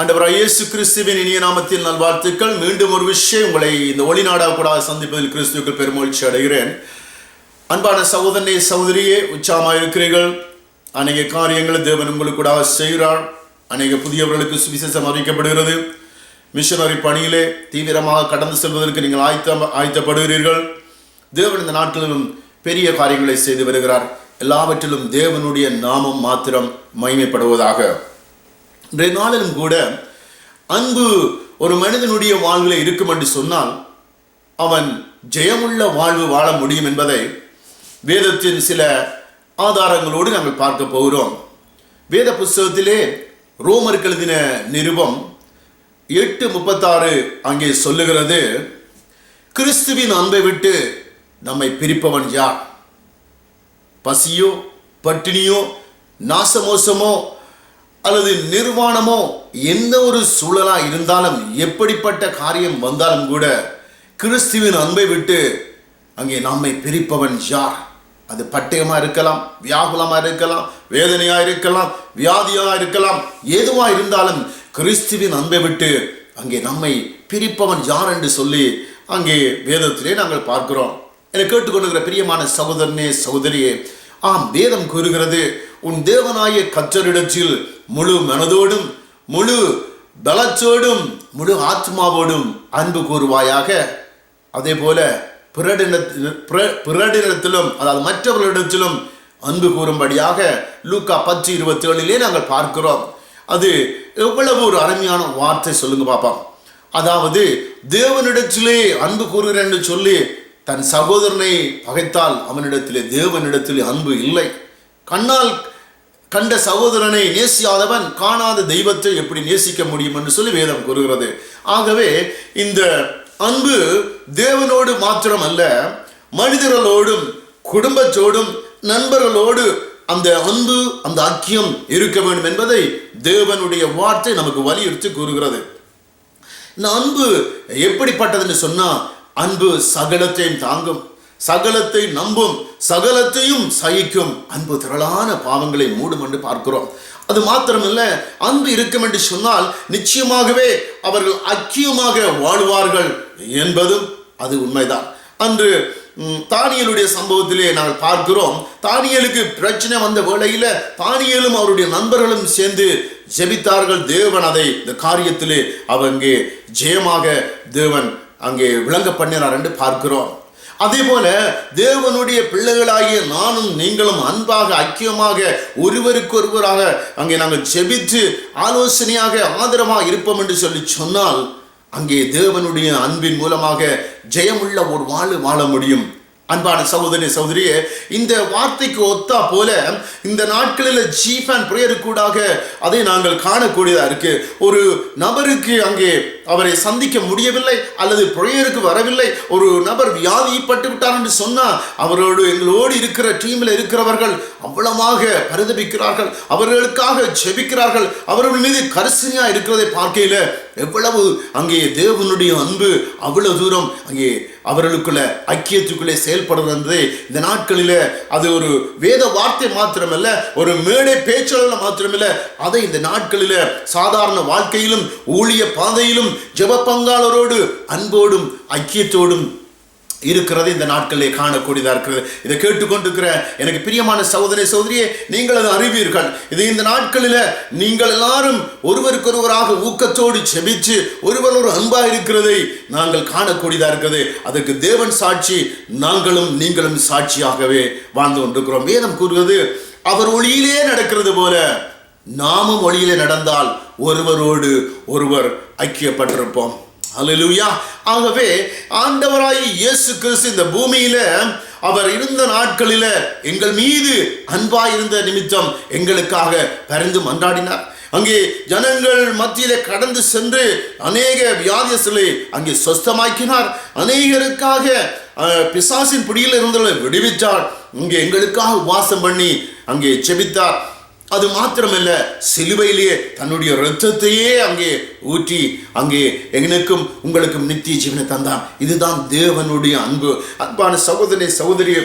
ஆண்டவராக இயேசு கிறிஸ்துவின் இனிய நாமத்தில் நல்வாழ்த்துக்கள். மீண்டும் ஒரு விஷயம் உங்களை இந்த ஒளிநாடா கூட சந்திப்பதில் கிறிஸ்துவுக்கு பெருமகிழ்ச்சி அடைகிறேன். அன்பான சகோதரனே சகோதரியே உச்சமாக இருக்கிறீர்கள் அநேக காரியங்களை தேவன் உங்களுக்கு கூட செய்கிறார். அநேக புதியவர்களுக்கு சுவிசேஷம் அறிவிக்கப்படுகிறது. மிஷனரி பணியிலே தீவிரமாக கடந்து செல்வதற்கு நீங்கள் ஆயத்த ஆயத்தப்படுகிறீர்கள். தேவன் இந்த நாட்டிலும் பெரிய காரியங்களை செய்து வருகிறார். எல்லாவற்றிலும் தேவனுடைய நாமம் மாத்திரம் மகிமைப்படுவதாக. இன்றைய நாளிலும் கூட அன்பு ஒரு மனிதனுடைய வாழ்வில் இருக்கும் என்று சொன்னால் அவன் ஜெயமுள்ள வாழ்வு வாழ முடியும் என்பதை வேதத்தின் சில ஆதாரங்களோடு நாங்கள் பார்க்க போகிறோம். வேத புஸ்தகத்திலே ரோமர் எழுதின நிருபம் எட்டு முப்பத்தாறு அங்கே சொல்லுகிறது கிறிஸ்துவின் அன்பை விட்டு நம்மை பிரிப்பவன் யார்? பசியோ பட்டினியோ நாசமோசமோ அல்லது நிர்வாணமோ எந்த ஒரு சூழலாக இருந்தாலும் எப்படிப்பட்ட காரியம் வந்தாலும் கூட கிறிஸ்துவின் அன்பை விட்டு அங்கே நம்மை பிரிப்பவன் யார்? அது பட்டயமாக இருக்கலாம் வியாகுலமாக இருக்கலாம் வேதனையாக இருக்கலாம் வியாதியாக இருக்கலாம் எதுவாக இருந்தாலும் கிறிஸ்துவின் அன்பை விட்டு அங்கே நம்மை பிரிப்பவன் யார் என்று சொல்லி அங்கே வேதத்திலே நாங்கள் பார்க்கிறோம். என கேட்டுக்கொண்டிருக்கிற பிரியமான சகோதரனே சகோதரியே ஆம் வேதம் கூறுகிறது உன் தேவனாய கற்றரிடத்தில் முழு மனதோடும் முழு பலச்சோடும் முழு ஆத்மாவோடும் அன்பு கூறுவாயாக. அதே போல பிறடினத்தில் பிறடினத்திலும் அதாவது மற்றவர்களிடத்திலும் அன்பு கூறும்படியாக லூக்கா பத்து இருபத்தி ஏழிலே நாங்கள் பார்க்கிறோம். அது எவ்வளவு ஒரு அருமையான வார்த்தை சொல்லுங்க பார்ப்போம் அதாவது தேவனிடத்திலே அன்பு கூறுகிறேன் என்று சொல்லி தன் சகோதரனை பகைத்தால் அவனிடத்திலே தேவனிடத்திலே அன்பு இல்லை. கண்ணால் கண்ட சகோதரனை நேசியாதவன் காணாத தெய்வத்தை எப்படி நேசிக்க முடியும் என்று சொல்லி வேதம் கூறுகிறது. ஆகவே இந்த அன்பு தேவனோடு மாத்திரம் அல்ல மனிதர்களோடும் குடும்பத்தோடும் நண்பர்களோடு அந்த அன்பு அந்த ஐக்கியம் இருக்க வேண்டும் என்பதை தேவனுடைய வார்த்தை நமக்கு வலியுறுத்தி கூறுகிறது. இந்த அன்பு எப்படிப்பட்டதுன்னு சொன்னா அன்பு சகலத்தையும் தாங்கும். சகலத்தை நம்பும் சகலத்தையும் சகிக்கும் அன்பு திரளான பாவங்களை மூடும் என்று பார்க்கிறோம். அது மாத்திரமல்ல அன்பு இருக்கும் என்று சொன்னால் நிச்சயமாகவே அவர்கள் அக்கியமாக வாழ்வார்கள் என்பதும் அது உண்மைதான். அன்று தானியலுடைய சம்பவத்திலே நாங்கள் பார்க்கிறோம். தானியலுக்கு பிரச்சனை வந்த வேளையில தானியலும் அவருடைய நண்பர்களும் சேர்ந்து ஜெபித்தார்கள். தேவன் அதை இந்த காரியத்திலே அவங்க ஜெயமாக தேவன் அங்கே விளங்க பண்ணினார் என்று பார்க்கிறோம். அதே போல தேவனுடைய பிள்ளைகளாகிய நானும் நீங்களும் அன்பாக ஐக்கியமாக ஒருவருக்கொருவராக அங்கே நாங்கள் ஜெபித்து ஆலோசனையாக ஆதரவாக இருப்போம் என்று சொல்லி சொன்னால் அங்கே தேவனுடைய அன்பின் மூலமாக ஜெயமுள்ள ஒரு வாழ் வாழ முடியும். அன்பான சகோதரி சகோதரியே இந்த வார்த்தைக்கு ஒத்தா போல இந்த நாட்களில் சீஃப் அண்ட் ப்ரேயருக்கூடாக அதை நாங்கள் காணக்கூடியதாக இருக்கு. ஒரு நபருக்கு அங்கே அவரை சந்திக்க முடியவில்லை அல்லது ப்ரேயருக்கு வரவில்லை. ஒரு நபர் வியாதிப்பட்டு விட்டார் என்று சொன்னால் அவரோடு எங்களோடு இருக்கிற டீமில் இருக்கிறவர்கள் அவ்வளமாக பரிதபிக்கிறார்கள். அவர்களுக்காக ஜெபிக்கிறார்கள். அவர்கள் மீது கரிசனையா இருக்கிறதை பார்க்கையில் எவ்வளவு அங்கே தேவனுடைய அன்பு அவ்வளவு தூரம் அங்கே அவர்களுக்குள்ள ஐக்கியத்துக்குள்ளே செயல்படுறது இந்த நாட்களில் அது ஒரு வேத வார்த்தை மாத்திரமல்ல ஒரு மேடை பேச்சாளர் மாத்திரமல்ல. அதை இந்த நாட்களில் சாதாரண வாழ்க்கையிலும் ஊழிய பாதையிலும் ஜெப பங்காளரோடு அன்போடும் ஐக்கியத்தோடும் இருக்கிறது இந்த நாட்களிலே காணக்கூடியதாக இருக்கிறது. இதை கேட்டுக்கொண்டிருக்கிற எனக்கு பிரியமான சகோதரி சகோதரியே நீங்கள் அதை அறிவீர்கள். இது இந்த நாட்களில் நீங்கள் எல்லாரும் ஒருவருக்கொருவராக ஊக்கத்தோடு செபிச்சு ஒருவர் ஒரு அன்பாக இருக்கிறதை நாங்கள் காணக்கூடியதாக இருக்கிறது. அதற்கு தேவன் சாட்சி நாங்களும் நீங்களும் சாட்சியாகவே வாழ்ந்து கொண்டிருக்கிறோம். வேதம் கூறுகிறது அவர் ஒளியிலே நடக்கிறது போல நாமும் ஒளியிலே நடந்தால் ஒருவரோடு ஒருவர் ஐக்கியப்பட்டிருப்போம். அலலுயா ஆகவே ஆண்டவராய் இயேசு கிறிஸ்து இந்த பூமியில அவர் இருந்த நாட்களில எங்கள் மீது அன்பாயிருந்த நிமித்தம் எங்களுக்காக பரிந்து மன்றாடினார். அங்கே ஜனங்கள் மத்தியில கடந்து சென்று அநேக வியாதியஸ்களை அங்கே சொஸ்தமாக்கினார். அநேகருக்காக பிசாசின் பிடியில் இருந்தவர்களை விடுவித்தார். இங்கே எங்களுக்காக வாசம் பண்ணி அங்கே செபித்தார் அது மாத்திரமல்ல சிலுவையிலேயே தன்னுடைய இரத்தத்தையே அங்கே ஊற்றி அங்கே எனக்கும் உங்களுக்கும் நித்திய ஜீவனை தந்தான். இதுதான் தேவனுடைய அன்பு. அன்பான சகோதரி சகோதரியே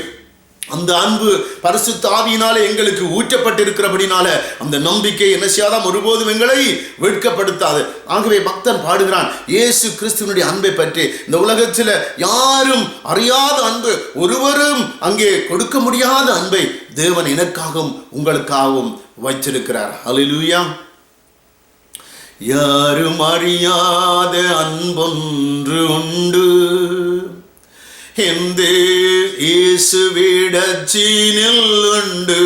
அந்த அன்பு பரிசுத்த ஆவியினாலே எங்களுக்கு ஊற்றப்பட்டிருக்கிறபடினால அந்த நம்பிக்கை என்ன செய்யாதான் ஒருபோதும் எங்களை வெட்கப்படுத்தாது. ஆகவே பக்தன் பாடுகிறான் இயேசு கிறிஸ்துவனுடைய அன்பை பற்றி. இந்த உலகத்தில் யாரும் அறியாத அன்பு ஒருவரும் அங்கே கொடுக்க முடியாத அன்பை தேவன் எனக்காகவும் உங்களுக்காகவும் வச்சிருக்கிறார் அலிலுயா யாரும் அறியாத அன்பொன்று உண்டு. எந்த இயேசுவிடச்சீனில் உண்டு.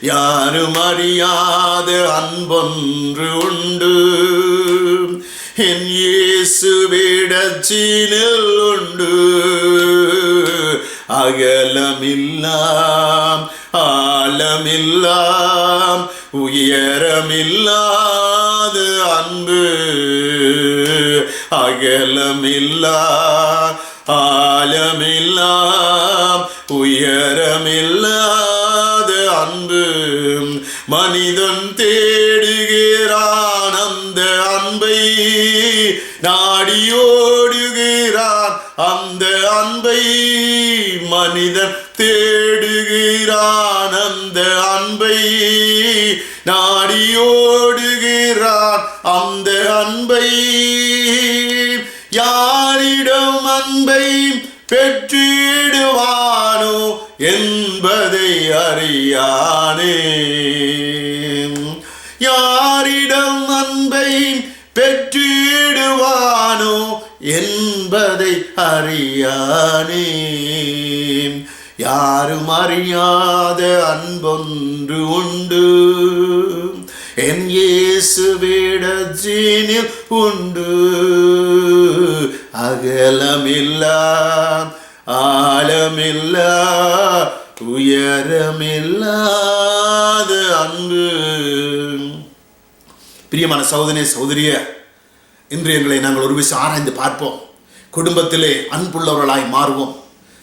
யாரும் அறியாத அன்பொன்று உண்டு. என் இயேசுவிடச்சீனில் உண்டு. அகலமில்லாம் ஆழமில்லாம் உயரமில்லாது அன்பு. அகலமில்லா ஆழமில்லாம் உயரமில்லாத அன்பு. மனிதன் தேடுகிறான் அந்த அன்பை நாடியோடுகிறான் அந்த அன்பை. மனிதன் தேடுகிறான் அந்த அன்பை. நாடியோடுகிறான் அந்த அன்பை. யாரிடம் அன்பை பெற்றிடுவானோ என்பதை அறியானே. யாரிடம் அன்பை பெற்று என்பதை அறியானே யாரும் அறியாத அன்பொன்று உண்டு. என் இயேசுவிடஜீனில் உண்டு. அகலமில்லா ஆழமில்லா உயரமில்லாத அன்பு. பிரியமான சௌதனே சௌதரிய இன்று எங்களை நாங்கள் ஒரு விஷயம் ஆராய்ந்து பார்ப்போம். குடும்பத்திலே அன்புள்ளவர்களாய் மாறுவோம்.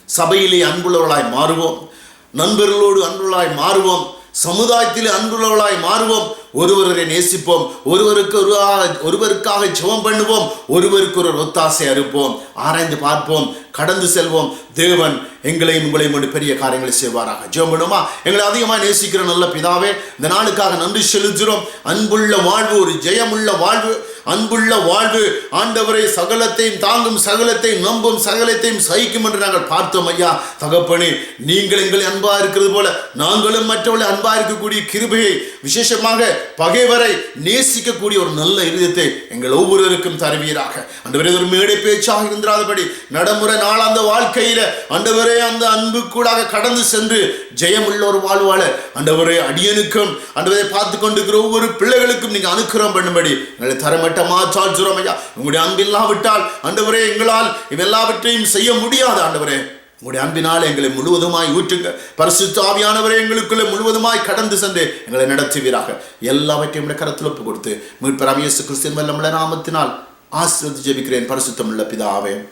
சபையிலே அன்புள்ளவர்களாய் மாறுவோம். நண்பர்களோடு அன்புள்ளவர்களாய் மாறுவோம். சமுதாயத்திலே அன்புள்ளவர்களாய் மாறுவோம். ஒருவரை நேசிப்போம். ஒருவருக்கு ஒருவராக ஒருவருக்காக ஜெபம் பண்ணுவோம். ஒருவருக்கு ஒரு ஒத்தாசை அறுப்போம். ஆராய்ந்து பார்ப்போம். கடந்து செல்வோம். தேவன் எங்களையும் உங்களையும் கொண்டு பெரிய காரியங்களை செய்வாராக. ஜெபம் பண்ணுமா எங்களை அதிகமாக நேசிக்கிற நல்ல பிதாவே இந்த நாளுக்காக நன்றி செலுத்துகிறோம். அன்புள்ள வாழ்வு ஒரு ஜெயமுள்ள வாழ்வு அன்புள்ள வாழ்வு ஆண்டவரை சகலத்தையும் தாங்கும் சகலத்தையும் நம்பும் சகலத்தையும் சகிக்கும் என்று நாங்கள் பார்த்தோம் ஐயா. தகப்பனே நீங்கள் எங்களை அன்பா இருக்கிறது போல நாங்களும் மற்றவர்களை அன்பா இருக்கக்கூடிய கிருபையை விசேஷமாக பகைவரை நேசிக்கக்கூடிய ஒரு நல்ல இருதயத்தை எங்கள் ஒவ்வொருவருக்கும் தருவீராக. அண்டவரே ஒரு மேடை பேச்சாக இருந்தாதபடி நடைமுறை நாளாந்த வாழ்க்கையில அண்டவரே அந்த அன்பு கூடாக கடந்து சென்று ஜெயமுள்ள ஒரு வாழ்வாழ அண்டவரே அடியனுக்கும் அண்டவரை பார்த்து கொண்டிருக்கிற ஒவ்வொரு பிள்ளைகளுக்கும் நீங்க அனுக்கிரம் பண்ணும்படி எங்களை தரமட்டமா சாட்சுறோம் ஐயா. உங்களுடைய அன்பில்லாவிட்டால் ஆண்டவரே எங்களால் இவெல்லாவற்றையும் செய்ய முடியாது ஆண்டவரே. உங்களுடைய அன்பினால் எங்களை முழுவதுமாய் ஊற்றுங்க. பரிசுத்த ஆவியானவரை எங்களுக்குள்ளே முழுவதுமாய் கடந்து சென்று எங்களை நடத்துவீராக. எல்லாவற்றையும் கரத்தில் ஒப்பு கொடுத்து மீட்பர் இயேசு கிறிஸ்தின் வல்லமுள்ள நாமத்தினால் ஆசிரியத்து ஜெபிக்கிறேன். பரிசுத்தமுள்ள பிதாவே.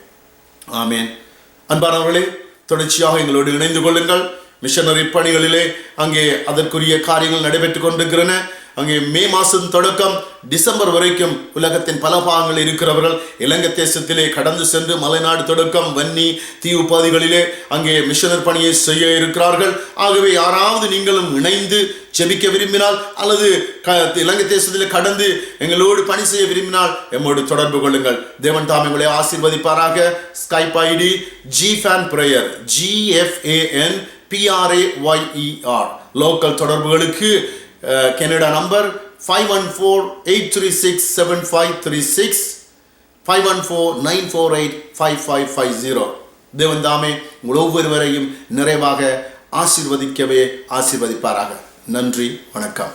ஆமேன். அன்பானவர்களே தொடர்ச்சியாக எங்களோடு இணைந்து கொள்ளுங்கள். மிஷனரி பணிகளிலே அங்கே அதற்குரிய காரியங்கள் நடைபெற்றுக் கொண்டிருக்கிறன அங்கே மே மாதம் தொடக்கம் டிசம்பர் வரைக்கும் உலகத்தின் பல பாகங்கள் இருக்கிறவர்கள் இலங்கை தேசத்திலே கடந்து சென்று மலைநாடு தொடக்கம் வன்னி தீவு பகுதிகளிலே அங்கே மிஷனர் பணியை செய்ய இருக்கிறார்கள். ஆகவே யாராவது நீங்களும் இணைந்து செபிக்க விரும்பினால் அல்லது க இலங்கை தேசத்தில் கடந்து எங்களோடு பணி செய்ய விரும்பினால் எம்மோடு தொடர்பு கொள்ளுங்கள். தேவன் தாம் எங்களை ஆசீர்வதிப்பாராக. Skype ID G fan prayer G F A N P R A Y E R local தொடர்புகளுக்கு Canada number five one four eight three six seven five three six five one four nine four eight five five five zero தேவன் தாமே உங்கள் ஒவ்வொருவரையும் நிறைவாக ஆசிர்வதிக்கவே ஆசிர்வதிப்பாராக. நன்றி வணக்கம்.